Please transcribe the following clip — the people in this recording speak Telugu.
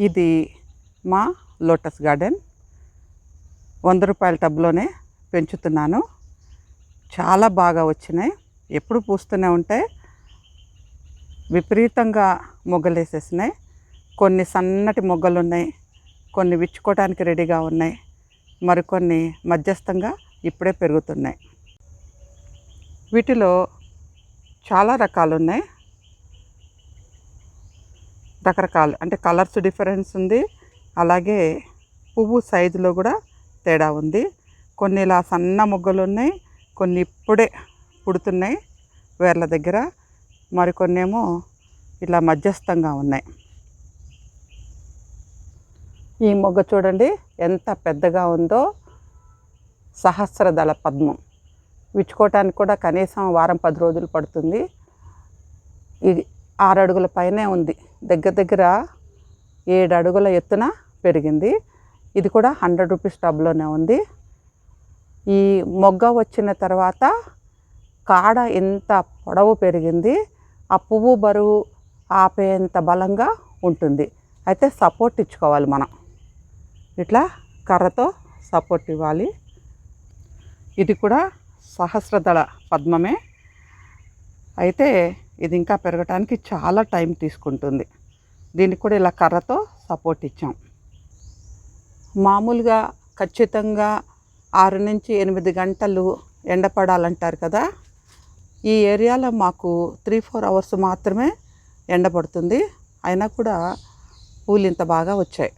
ఇది మా లోటస్ గార్డెన్. వంద రూపాయల టబ్లోనే పెంచుతున్నాను. చాలా బాగా వచ్చినాయి. ఎప్పుడు పూస్తూనే ఉంటాయి విపరీతంగా మొగ్గలేసేసినాయి. కొన్ని సన్నటి మొగ్గలు ఉన్నాయి కొన్ని విచ్చుకోవడానికి రెడీగా ఉన్నాయి. మరికొన్ని మధ్యస్థంగా ఇప్పుడే పెరుగుతున్నాయి. వీటిలో చాలా రకాలు ఉన్నాయి రకరకాలు అంటే కలర్స్ డిఫరెన్స్ ఉంది. అలాగే పువ్వు సైజులో కూడా తేడా ఉంది. కొన్ని ఇలా సన్న మొగ్గలు ఉన్నాయి కొన్ని ఇప్పుడే పుడుతున్నాయి వేర్ల దగ్గర. మరికొన్ని ఏమో ఇలా మధ్యస్థంగా ఉన్నాయి. ఈ మొగ్గ చూడండి ఎంత పెద్దగా ఉందో. సహస్రదళ పద్మం. విచ్చుకోవటానికి కూడా కనీసం వారం పది రోజులు పడుతుంది. ఇది ఆరు అడుగుల పైనే ఉంది. దగ్గర దగ్గర ఏడు అడుగుల ఎత్తున పెరిగింది. ఇది కూడా హండ్రెడ్ రూపీస్ టబ్లోనే ఉంది. ఈ మొగ్గ వచ్చిన తర్వాత కాడ ఎంత పొడవు పెరిగింది ఆ పువ్వు బరువు ఆపేంత బలంగా ఉంటుంది. అయితే సపోర్ట్ ఇచ్చుకోవాలి మనం. ఇట్లా కర్రతో సపోర్ట్ ఇవ్వాలి. ఇది కూడా సహస్రదళ పద్మమే. అయితే ఇది ఇంకా పెరగటానికి చాలా టైం తీసుకుంటుంది. దీనికి కూడా ఇలా కర్రతో సపోర్ట్ ఇచ్చాం. మామూలుగా ఖచ్చితంగా ఆరు నుంచి ఎనిమిది గంటలు ఎండపడాలంటారు కదా. ఈ ఏరియాలో మాకు త్రీ ఫోర్ అవర్స్ మాత్రమే ఎండపడుతుంది అయినా కూడా పూలు ఇంత బాగా వచ్చాయి.